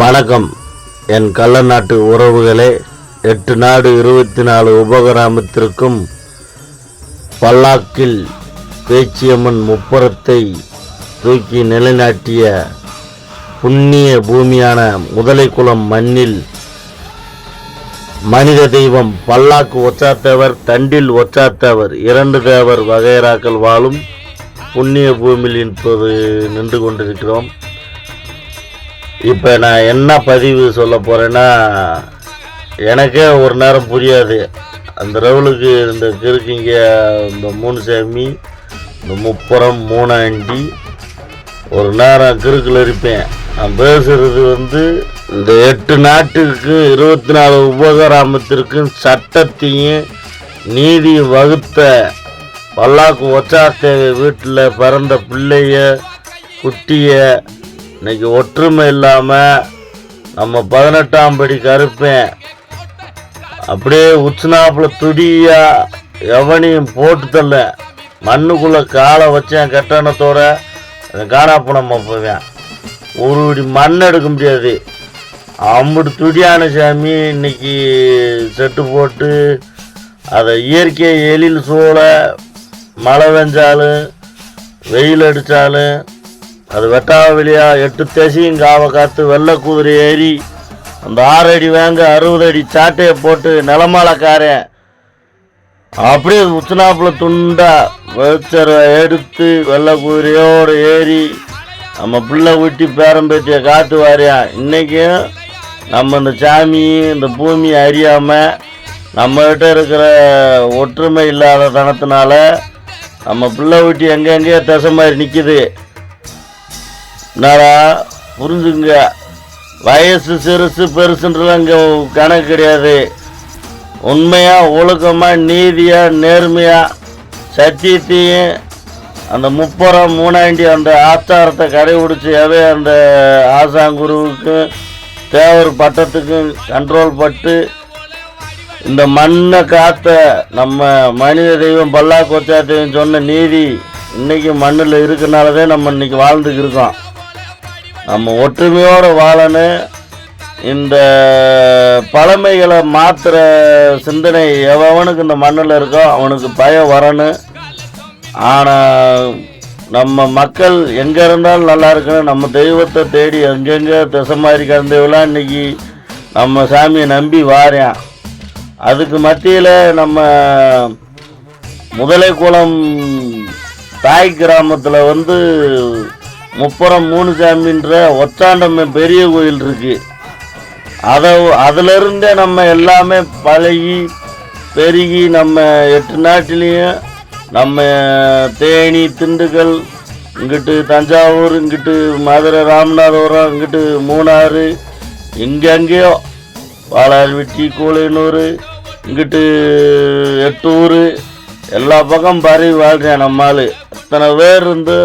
வணக்கம். என் கள்ளநாட்டு உறவுகளே எட்டு நாடு இருபத்தி நாலு உபகிராமத்திற்கும் பல்லாக்கில் பேச்சியம்மன் முப்புறத்தை தூக்கி நிலைநாட்டிய புண்ணிய பூமியான முதலைக்குளம் மண்ணில் மனித தெய்வம் பல்லாக்கு ஒச்சாத்தவர் தண்டில் ஒச்சாத்தவர் இரண்டு தேவர் வகைராக்கள் வாழும் புண்ணிய பூமியில் இப்போது நின்று கொண்டிருக்கிறோம். இப்போ நான் என்ன பதிவு சொல்ல போகிறேன்னா எனக்கே ஒரு நேரம் புரியாது. அந்த ரவுலுக்கு இந்த கிறுக்கிங்க இந்த மூணு சாமி இந்த முப்புறம் மூணாண்டி ஒரு நேரம் கிறுக்கில் இருப்பேன். நான் பேசுகிறது வந்து இந்த எட்டு நாட்டுக்கு இருபத்தி நாலு உபகிராமத்திற்கும் சட்டத்தையும் நீதி வகுத்த பல்லாக்கு ஒச்சாத்தேவை வீட்டில் பிறந்த பிள்ளைய குட்டியை இன்னைக்கு ஒற்றுமை இல்லாமல் நம்ம பதினெட்டாம் படி கருப்பேன். அப்படியே உச்சுனாப்புல துடியா எவனையும் போட்டு தள்ள மண்ணுக்குள்ளே காலை வச்சேன் கட்டணத்தோட காணாப்பணம் போவேன். ஒரு இடி மண் எடுக்க முடியாது. அம்புட்டு துடியான சாமி இன்னைக்கு செட்டு போட்டு அதை இயற்கை எழில் சூழ மழை பெஞ்சாலும் வெயில் அடித்தாலும் அது வெட்டாவ வெளியா எட்டு தேசியும் காவை காத்து வெள்ளை குதிரை ஏறி அந்த ஆறு அடி வாங்க அறுபது அடி சாட்டையை போட்டு நிலமாலக்காரன் அப்படியே உச்சனாப்புல துண்டா வெளிச்சரை எடுத்து வெள்ளை குதிரையோடு ஏறி நம்ம பிள்ளை ஊட்டி பேரம்பேத்திய காத்து வாரியான் இன்னைக்கும் நம்ம இந்த சாமி இந்த பூமி அறியாமல் நம்மகிட்ட இருக்கிற ஒற்றுமை இல்லாத தனத்தினால நம்ம பிள்ளை ஊட்டி எங்கெங்கேயோ திசை மாதிரி நிற்கிது என்னடா புரிஞ்சுங்க வயசு சிறுசு பெருசுன்றலாம் இங்கே கணக்கு கிடையாது. உண்மையாக ஒழுக்கமாக நீதியாக நேர்மையாக சத்தியத்தையும் அந்த முப்பரம் மூணாண்டி அந்த ஆச்சாரத்தை கடைபிடிச்சாவே அந்த ஆசாங்குருவுக்கும் தேவர் பட்டத்துக்கும் கண்ட்ரோல் பட்டு இந்த மண்ணை காத்த நம்ம மனித தெய்வம் பல்லா கொச்சா தெய்வம் சொன்ன நீதி இன்றைக்கி மண்ணில் இருக்கனாலதே நம்ம இன்றைக்கி வாழ்ந்துக்கு இருக்கோம் நம்ம ஒற்றுமையோடு வாழணும் இந்த பழமைகளை மாற்றுற சிந்தனை எவனுக்கு இந்த மண்ணில் இருக்கோ அவனுக்கு பயம் வரணும். ஆனால் நம்ம மக்கள் எங்கே இருந்தாலும் நல்லா இருக்கணும். நம்ம தெய்வத்தை தேடி எங்கெங்கே திசை மாதிரி கலந்தவெல்லாம் இன்றைக்கி நம்ம சாமியை நம்பி வாரேன். அதுக்கு மத்தியில் நம்ம முதலை குளம் தாய் கிராமத்தில் வந்து முப்புறம் மூணு சாமின்ற ஒத்தாண்டம் பெரிய கோயில் இருக்கு. அதை அதிலிருந்தே நம்ம எல்லாமே பழகி பெருகி நம்ம எட்டு நாட்டிலையும் நம்ம தேனி திண்டுக்கல் இங்கிட்டு தஞ்சாவூர் இங்கிட்டு மதுரை ராமநாதபுரம் இங்கிட்டு மூணாறு இங்கெங்கேயோ வாளால்வெட்டி கூலையனூர் இங்கிட்டு எட்டூர் எல்லா பக்கம் பரவி வாழ்கிறேன் நம்மால் அத்தனை பேர் இருந்து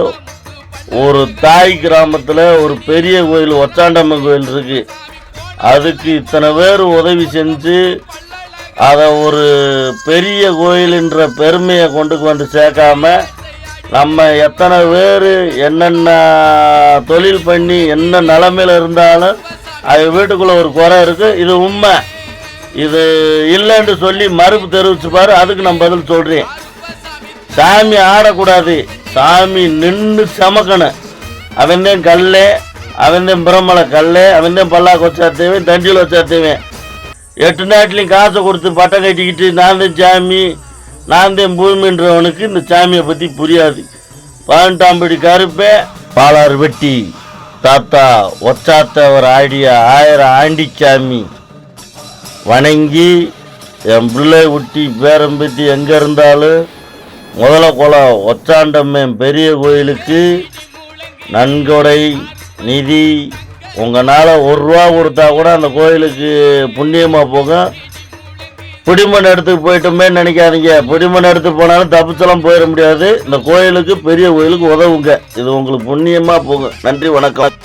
ஒரு தாய் கிராமத்தில் ஒரு பெரிய கோயில் ஒச்சாண்டம்மன் கோயில் இருக்கு. அதுக்கு இத்தனை பேர் உதவி செஞ்சு அதை ஒரு பெரிய கோயிலுன்ற பெருமையை கொண்டு வந்து சேர்க்காம நம்ம எத்தனை பேர் என்னென்ன தொழில் பண்ணி என்ன நிலமையில இருந்தாலும் அது வீட்டுக்குள்ளே ஒரு குறை இருக்குது இது உண்மை. இது இல்லைன்னு சொல்லி மறுப்பு தெரிவிச்சு பாரு அதுக்கு நான் பதில் சொல்கிறேன் சாமி ஆடக்கூடாது. சாமி நின்று சமக்கணும். அவன்தான் கல்லு அவன்தான் பிரம்மலை கல்லு அவன்தான் பல்லாக்கு வச்சாத்தேவன் தண்டியில் வச்சாத்தேவன் எட்டு நாட்டிலையும் காசை கொடுத்து பட்டம் கட்டிக்கிட்டு நான் தான் சாமி நான் தான் பூமின்றவனுக்கு இந்த சாமியை பற்றி புரியாது. பதினெட்டாம்படி கருப்பே பாலாறு வெட்டி. தாத்தா ஒச்சாத்தவர் ஆடிய ஆயிரம் ஆண்டி சாமி. வணங்கி என் பிள்ளை குட்டி பேரம்பத்தி எங்கே இருந்தாலும் முதல குளம் ஒச்சாண்டம்மன் பெரிய கோயிலுக்கு நன்கொடை நிதி உங்களால் ஒரு ரூபா கொடுத்தா கூட அந்த கோயிலுக்கு புண்ணியமாக போகும். பிடிமண் இடத்துக்கு போயிட்டோமே நினைக்காதீங்க. பிடிமண் எடுத்து போனாலும் தப்பிச்செல்லாம் போயிட முடியாது. இந்த கோயிலுக்கு பெரிய கோயிலுக்கு உதவுங்க. இது உங்களுக்கு புண்ணியமாக போகும். நன்றி வணக்கம்.